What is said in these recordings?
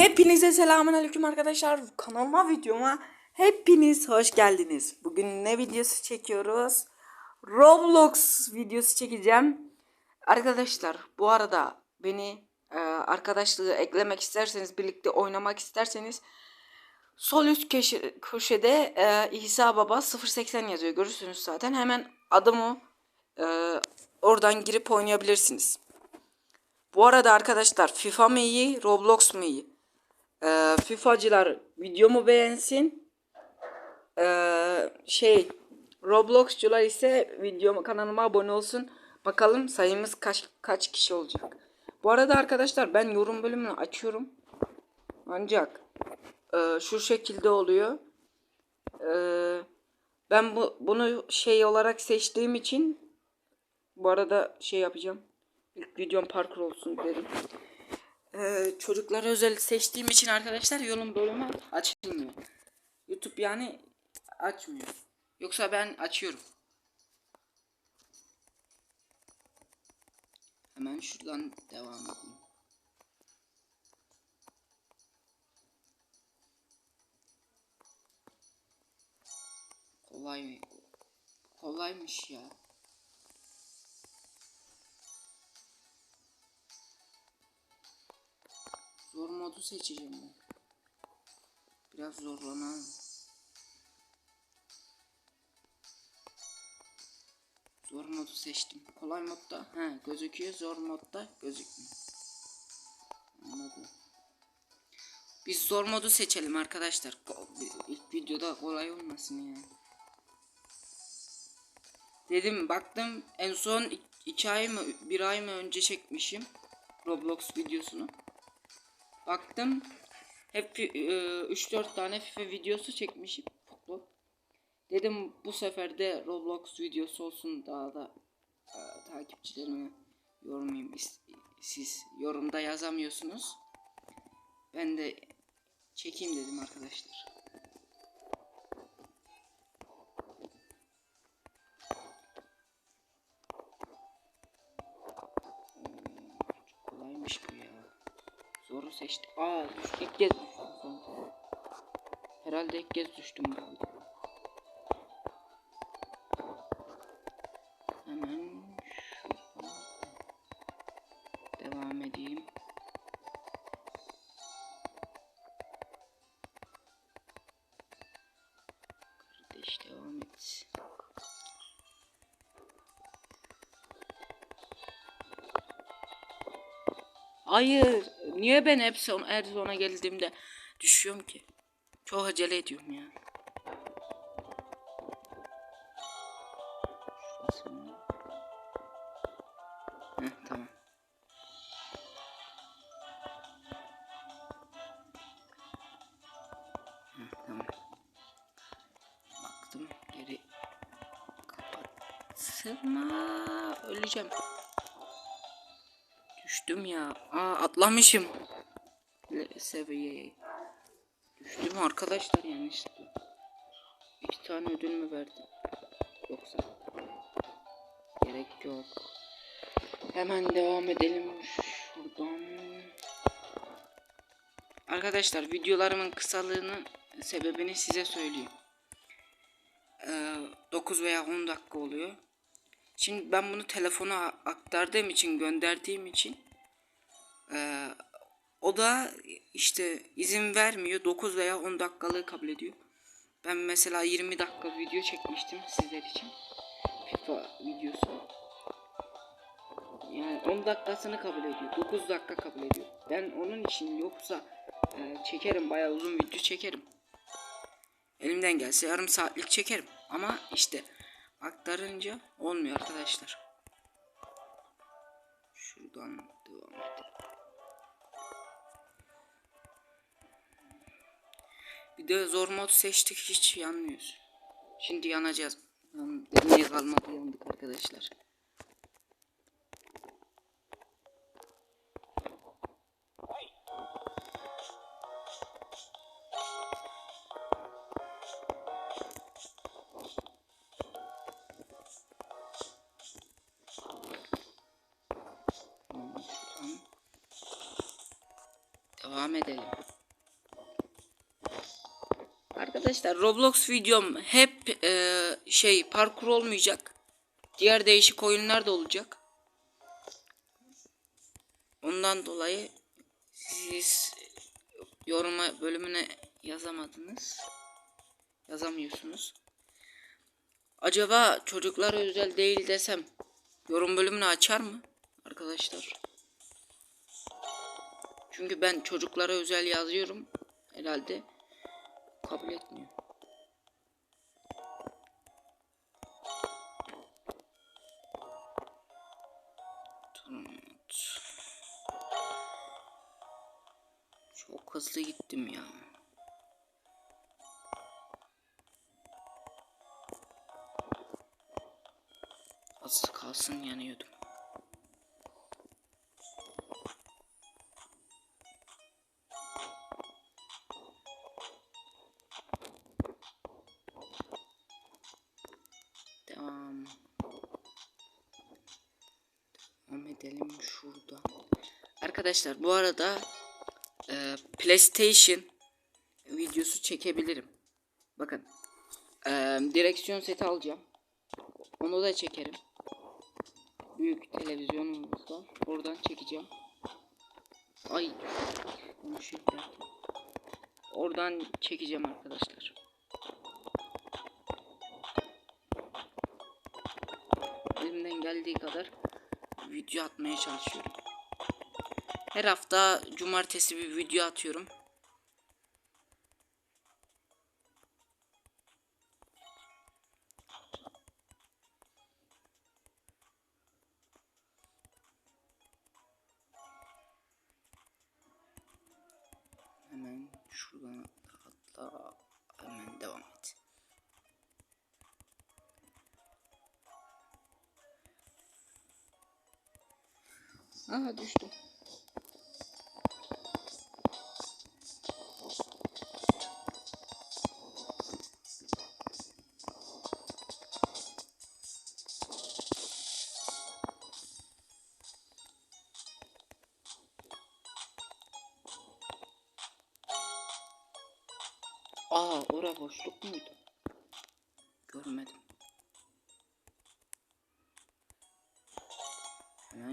Hepinize selamünaleyküm arkadaşlar. Kanalıma videoma hepiniz hoş geldiniz. Bugün ne videosu çekiyoruz? Roblox videosu çekeceğim. Arkadaşlar bu arada beni e, arkadaşlığı eklemek isterseniz birlikte oynamak isterseniz sol üst köşe, köşede e, İsa Baba 080 yazıyor. Görürsünüz zaten. Hemen adımı e, oradan girip oynayabilirsiniz. Bu arada arkadaşlar FIFA mı iyi Roblox mu iyi? Ee, FIFA'cılar videomu beğensin. Ee, şey Roblox'cular ise videoma kanalıma abone olsun. Bakalım sayımız kaç kaç kişi olacak. Bu arada arkadaşlar ben yorum bölümünü açıyorum. Ancak e, şu şekilde oluyor. E, ben bu bunu şey olarak seçtiğim için bu arada şey yapacağım. İlk videom parkur olsun dedim. Ee, çocuklara özel seçtiğim için arkadaşlar yorum bölümü açılmıyor. YouTube yani açmıyor. Yoksa ben açıyorum. Hemen şuradan devam edeyim. Kolay mı? Kolaymış ya. Zor modu seçeceğim ben. Biraz zorlanalım. Zor modu seçtim. Kolay modda he gözüküyor. Zor modda gözükmüyor. Anladım. Biz zor modu seçelim arkadaşlar. İlk videoda kolay olmasın yani. Dedim baktım en son ik- iki ay mı bir ay mı önce çekmişim Roblox videosunu. Baktım hep 3-4 tane FIFA videosu çekmişim futbol. Dedim bu sefer de Roblox videosu olsun daha da e, takipçilerime yormayayım. İs- Siz yorumda yazamıyorsunuz. Ben de çekeyim dedim arkadaşlar. Çok kolaymış bu ya. Zoru seçtim. Aa düş, ilk kez düştüm sanki. Herhalde ilk kez düştüm videoda. Hemen devam edeyim. Kardeş devam et. Hayır. Niye ben hep son, her geldiğimde düşüyorum ki? Çok acele ediyorum ya. Heh, tamam. Heh, tamam. Baktım geri kapatsana öleceğim. Düştüm ya. Aa atlamışım. Seviyeye. Düştüm arkadaşlar yanlışlıkla. İki tane ödül mü verdi? Yoksa. Gerek yok. Hemen devam edelim şuradan. Arkadaşlar videolarımın kısalığını sebebini size söyleyeyim. Ee, 9 veya 10 dakika oluyor. Şimdi ben bunu telefona aktardığım için gönderdiğim için eee, o da işte izin vermiyor 9 veya 10 dakikalığı kabul ediyor. Ben mesela 20 dakika video çekmiştim sizler için. FIFA videosu. Yani 10 dakikasını kabul ediyor. 9 dakika kabul ediyor. Ben onun için yoksa eee, çekerim bayağı uzun video çekerim. Elimden gelse yarım saatlik çekerim. Ama işte aktarınca olmuyor arkadaşlar. Şuradan devam edelim. Bir de zor mod seçtik hiç yanmıyoruz. Şimdi yanacağız. Niye kalmadı yandık arkadaşlar. Devam edelim. Arkadaşlar Roblox videom hep e, şey parkur olmayacak. Diğer değişik oyunlar da olacak. Ondan dolayı siz yoruma bölümüne yazamadınız. Yazamıyorsunuz. Acaba çocuklara özel değil desem yorum bölümünü açar mı arkadaşlar? Çünkü ben çocuklara özel yazıyorum. Herhalde kabul etmiyor. Çok hızlı gittim ya. Az kalsın yanıyordum. Devam edelim şuradan. Arkadaşlar bu arada e, PlayStation videosu çekebilirim. Bakın. E, direksiyon seti alacağım. Onu da çekerim. Büyük televizyonumuz var. Oradan çekeceğim. Ay. yaptım. Oradan çekeceğim arkadaşlar. Elimden geldiği kadar video atmaya çalışıyorum. Her hafta cumartesi bir video atıyorum. Hemen şuradan atla hemen devam et. Aha düştü. Aa ora boşluk muydu? Görmedim.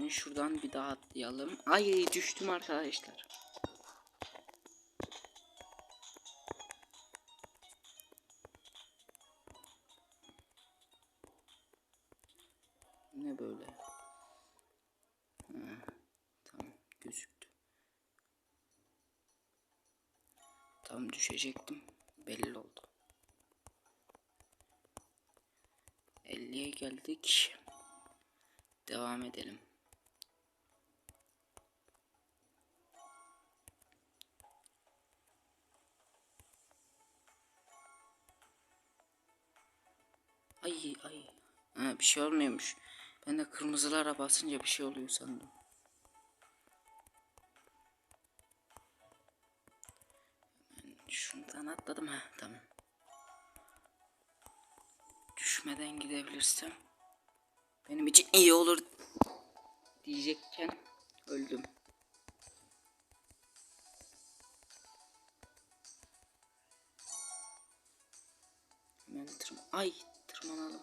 Hemen şuradan bir daha atlayalım. Ay düştüm arkadaşlar. Ne böyle? Ha, tamam gözüktü. Tam düşecektim. Belli oldu. 50'ye geldik. Devam edelim. Ay ay. Ha, bir şey olmuyormuş. Ben de kırmızılara basınca bir şey oluyor sandım. Şundan atladım ha tamam. Düşmeden gidebilirsem benim için iyi olur diyecekken öldüm. Hemen Ay tırmanalım.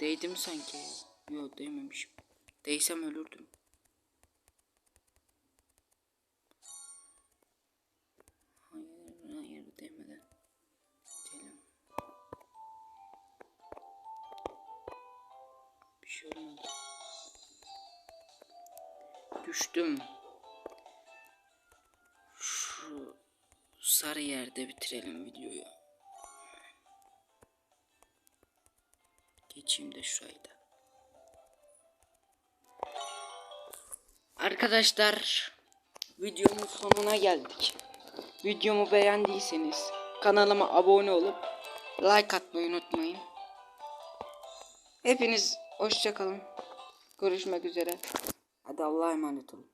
Değdim sanki. Yok değmemişim. Değsem ölürdüm. Hayır hayır değmeden. Gidelim. Bir şey olmadı. Düştüm. Şu sarı yerde bitirelim videoyu. Geçeyim de şurayı da. Arkadaşlar videomun sonuna geldik. Videomu beğendiyseniz kanalıma abone olup like atmayı unutmayın. Hepiniz hoşçakalın. Görüşmek üzere. Hadi Allah'a emanet olun.